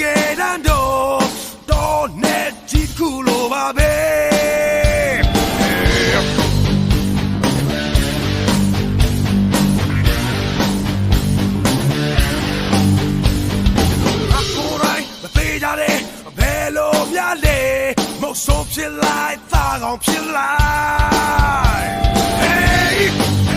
ကယ်တမ်းတော့တော့နဲ့ဒီခုလိုပါပဲဆိုဖြစ်လိုက်သာကောင်ဖြစ်လိုက် Hey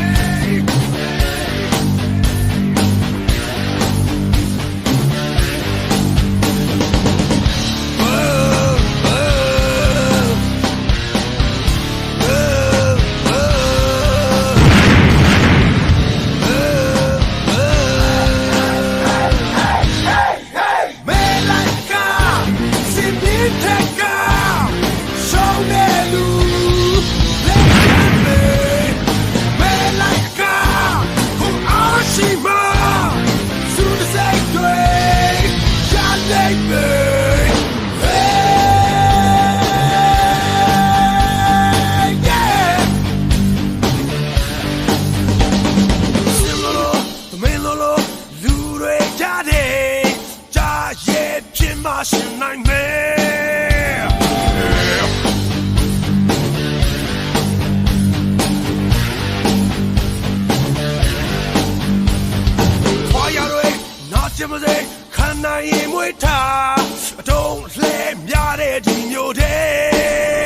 ကျမစေခန္ဓာရင်မွေးထားအတုံးလှဲများတဲ့ဒီမျိုးတဲ့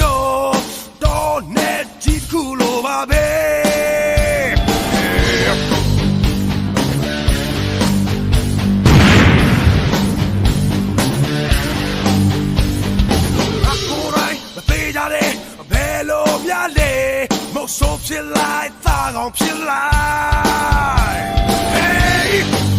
တော်တော်နဲ့ကြည့်ခုလိုပါပဲဆိုဖြစ်လိုက်သာကောင်ဖြစ်လိုက် Hey